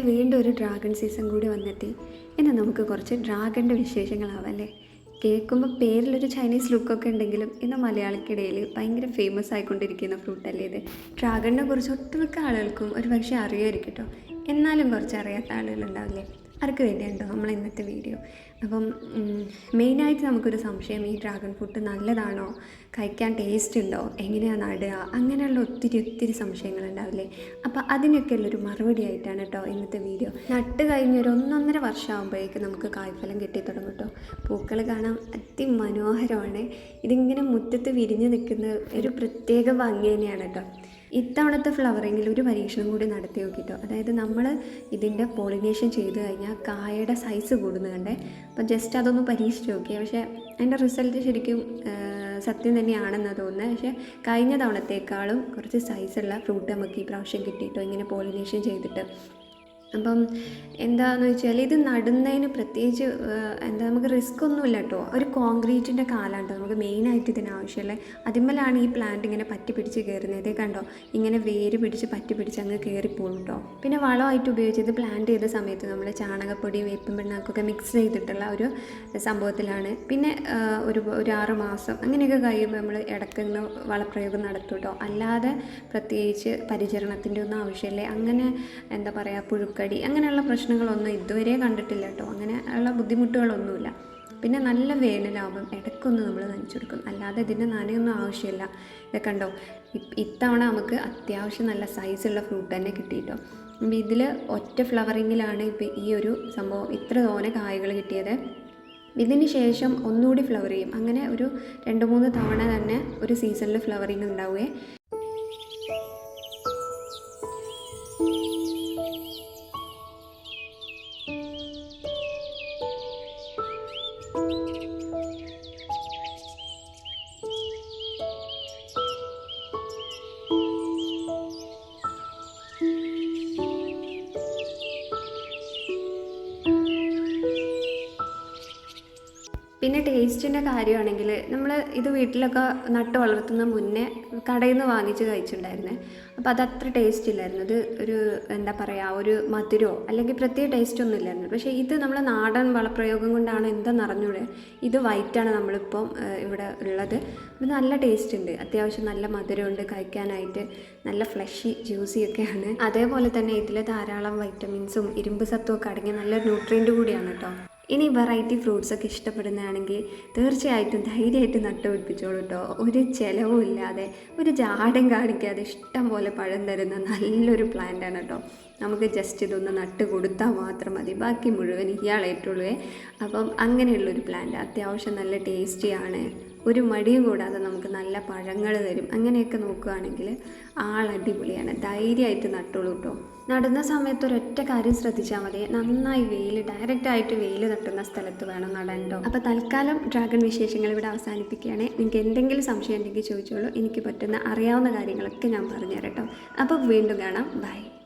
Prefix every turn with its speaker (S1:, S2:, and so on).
S1: വീണ്ടും ഒരു dragon season കൂടി വന്നെത്തി. ഇന്ന് നമുക്ക് കുറച്ച് ഡ്രാഗണിന്റെ വിശേഷങ്ങളാവല്ലേ? കേൾക്കുമ്പോൾ പേരിലൊരു ചൈനീസ് ലുക്കൊക്കെ ഉണ്ടെങ്കിലും ഇന്ന് മലയാളിക്കിടയിൽ ഭയങ്കര ഫേമസ് ആയിക്കൊണ്ടിരിക്കുന്ന ഫ്രൂട്ടല്ലേ ഇത്? ഡ്രാഗണിനെ കുറിച്ച് ഒട്ടുമിക്ക ആളുകൾക്കും ഒരു പക്ഷേ അറിയുമായിരിക്കും കേട്ടോ. എന്നാലും കുറച്ച് അറിയാത്ത ആളുകളുണ്ടാവില്ലേ? അവർക്ക് വേണ്ടിയുണ്ടോ നമ്മൾ ഇന്നത്തെ വീഡിയോ. അപ്പം മെയിനായിട്ട് നമുക്കൊരു സംശയം ഈ ഡ്രാഗൺ ഫ്രൂട്ട് നല്ലതാണോ? കഴിക്കാൻ ടേസ്റ്റ് ഉണ്ടോ? എങ്ങനെയാണ് നടുക? അങ്ങനെയുള്ള ഒത്തിരി ഒത്തിരി സംശയങ്ങളുണ്ടാവില്ലേ? അപ്പോൾ അതിനൊക്കെ ഉള്ളൊരു മറുപടി ആയിട്ടാണ് കേട്ടോ ഇന്നത്തെ വീഡിയോ. നട്ട് കഴിഞ്ഞ് ഒരു ഒന്നൊന്നര വർഷമാകുമ്പോഴേക്കും നമുക്ക് കായ്ഫലം കിട്ടി തുടങ്ങും കേട്ടോ പൂക്കൾ കാണാൻ അതിമനോഹരമാണ്. ഇതിങ്ങനെ മുറ്റത്ത് വിരിഞ്ഞ് നിൽക്കുന്ന ഒരു പ്രത്യേക ഭംഗി തന്നെയാണ് കേട്ടോ ഇത്തവണത്തെ ഫ്ലവറിങ്ങിൽ ഒരു പരീക്ഷണം കൂടി നടത്തി നോക്കിയിട്ടോ അതായത് നമ്മൾ ഇതിന്റെ പോളിനേഷൻ ചെയ്ത് കഴിഞ്ഞാൽ കായയുടെ സൈസ് കൂടുന്ന കണ്ടേ. അപ്പം ജസ്റ്റ് അതൊന്ന് പരീക്ഷിച്ച് നോക്കി പക്ഷേ അതിന്റെ റിസൾട്ട് ശരിക്കും സത്യം തന്നെയാണെന്ന് തോന്നുന്നത് പക്ഷേ കഴിഞ്ഞ തവണത്തേക്കാളും കുറച്ച് സൈസുള്ള ഫ്രൂട്ട് നമുക്ക് ഈ പ്രാവശ്യം കിട്ടിയിട്ടോ ഇങ്ങനെ പോളിനേഷൻ ചെയ്തിട്ട്. അപ്പം എന്താണെന്ന് വെച്ചാൽ ഇത് നടുന്നതിന് പ്രത്യേകിച്ച് എന്താ നമുക്ക് റിസ്ക് ഒന്നുമില്ല കേട്ടോ. ഒരു കോൺക്രീറ്റിന്റെ കാലാണ് നമുക്ക് മെയിനായിട്ട് ഇതിന് ആവശ്യമുള്ളത് അതിന്മേലാണ് ഈ പ്ലാന്റ് ഇങ്ങനെ പറ്റി പിടിച്ച് കയറുന്നത്. ഇതേ കണ്ടോ? ഇങ്ങനെ വേര് പിടിച്ച് പറ്റി പിടിച്ച് അങ്ങ് കയറിപ്പോകും കേട്ടോ. പിന്നെ വളമായിട്ട് ഉപയോഗിച്ചത് പ്ലാന്റ് ചെയ്ത സമയത്ത് നമ്മൾ ചാണകപ്പൊടിയും വേപ്പും പിണ്ണാക്കൊക്കെ മിക്സ് ചെയ്തിട്ടുള്ള ഒരു സംഭവത്തിലാണ്. പിന്നെ ഒരു ഒരു ആറ് മാസം അങ്ങനെയൊക്കെ കഴിയുമ്പോൾ നമ്മൾ ഇടയ്ക്കൊന്ന് വളപ്രയോഗം നടത്തും കേട്ടോ. അല്ലാതെ പ്രത്യേകിച്ച് പരിചരണത്തിന്റെ ഒന്നും ആവശ്യമില്ലേ. അങ്ങനെ എന്താ പറയുക പുഴുക്കടി അങ്ങനെയുള്ള പ്രശ്നങ്ങളൊന്നും ഇതുവരെ കണ്ടിട്ടില്ല കേട്ടോ. അങ്ങനെയുള്ള ബുദ്ധിമുട്ടുകളൊന്നുമില്ല. പിന്നെ നല്ല വേനലാവുമ്പം ഇടയ്ക്കൊന്ന് നമ്മൾ നനച്ചു കൊടുക്കും. അല്ലാതെ ഇതിന്റെ നനയൊന്നും ആവശ്യമില്ല. ഇതൊക്കെ കണ്ടോ? ഇത്തവണ നമുക്ക് അത്യാവശ്യം നല്ല സൈസുള്ള ഫ്രൂട്ട് തന്നെ കിട്ടിയിട്ടോ. അപ്പം ഇതിൽ ഒറ്റ ഫ്ലവറിങ്ങിലാണ് ഇപ്പോൾ ഈ ഒരു സംഭവം ഇത്ര തോനെ കായകൾ കിട്ടിയത്. ഇതിന് ശേഷം ഒന്നുകൂടി ഫ്ലവർ ചെയ്യും. അങ്ങനെ ഒരു രണ്ട് മൂന്ന് തവണ തന്നെ ഒരു സീസണിൽ ഫ്ലവറിങ് ഉണ്ടാവുകയെ. പിന്നെ ടേസ്റ്റിന്റെ കാര്യമാണെങ്കിൽ നമ്മൾ ഇത് വീട്ടിലൊക്കെ നട്ട് വളർത്തുന്ന മുന്നേ കടയിൽ നിന്ന് വാങ്ങിച്ച് കഴിച്ചിട്ടുണ്ടായിരുന്നേ. അപ്പോൾ അത് അത്ര ടേസ്റ്റ് ഇല്ലായിരുന്നു. ഇത് ഒരു എന്താ പറയുക ഒരു മധുരമോ അല്ലെങ്കിൽ പ്രത്യേക ടേസ്റ്റ് ഒന്നും ഇല്ലായിരുന്നു. പക്ഷേ ഇത് നമ്മൾ നാടൻ വളപ്രയോഗം കൊണ്ടാണ് എന്താണെന്ന് അറിഞ്ഞൂടെ ഇത് വൈറ്റാണ് നമ്മളിപ്പം ഇവിടെ ഉള്ളത്. ഇത് നല്ല ടേസ്റ്റ് ഉണ്ട്. അത്യാവശ്യം നല്ല മധുരമുണ്ട്. കഴിക്കാനായിട്ട് നല്ല ഫ്ലഷി ജ്യൂസി ഒക്കെയാണ് അതേപോലെ തന്നെ ഇതിൽ ധാരാളം വൈറ്റമിൻസും ഇരുമ്പ് സത്വമൊക്കെ അടങ്ങിയ നല്ല ന്യൂട്രിയന്റ് കൂടിയാണ് കേട്ടോ. ഇനി വെറൈറ്റി ഫ്രൂട്ട്സ് ഒക്കെ ഇഷ്ടപ്പെടുന്നതാണെങ്കിൽ തീർച്ചയായിട്ടും ധൈര്യമായിട്ട് നട്ടുപിടിപ്പിച്ചോളൂ കേട്ടോ ഒരു ചിലവും ഇല്ലാതെ ഒരു ജാടം കാണിക്കാതെ ഇഷ്ടം പോലെ പഴം തരുന്ന നല്ലൊരു പ്ലാന്റ് ആണ് കേട്ടോ നമുക്ക് ജസ്റ്റ് ഇതൊന്ന് നട്ട് കൊടുത്താൽ മാത്രം മതി. ബാക്കി മുഴുവൻ ഇയാളേറ്റുള്ളൂ. അപ്പം അങ്ങനെയുള്ളൊരു പ്ലാന്റ് അത്യാവശ്യം നല്ല ടേസ്റ്റിയാണ് ഒരു മടിയും കൂടാതെ നമുക്ക് നല്ല പഴങ്ങൾ തരും. അങ്ങനെയൊക്കെ നോക്കുകയാണെങ്കിൽ ആൾ അടിപൊളിയാണ്. ധൈര്യമായിട്ട് നട്ടുള്ളൂ കേട്ടോ നടുന്ന സമയത്ത് ഒരൊറ്റ കാര്യം ശ്രദ്ധിച്ചാൽ മതി. നന്നായി വെയിൽ ഡയറക്റ്റ് ആയിട്ട് വെയിൽ തട്ടുന്ന സ്ഥലത്ത് വേണം നടാൻ അപ്പോൾ തൽക്കാലം ഡ്രാഗൺ വിശേഷങ്ങൾ ഇവിടെ അവസാനിപ്പിക്കുകയാണ്. നിങ്ങൾക്ക് എന്തെങ്കിലും സംശയം ഉണ്ടെങ്കിൽ ചോദിച്ചോളൂ. എനിക്ക് പറ്റുന്ന അറിയാവുന്ന കാര്യങ്ങളൊക്കെ ഞാൻ പറഞ്ഞുതരാം കേട്ടോ അപ്പോൾ വീണ്ടും കാണാം. ബൈ.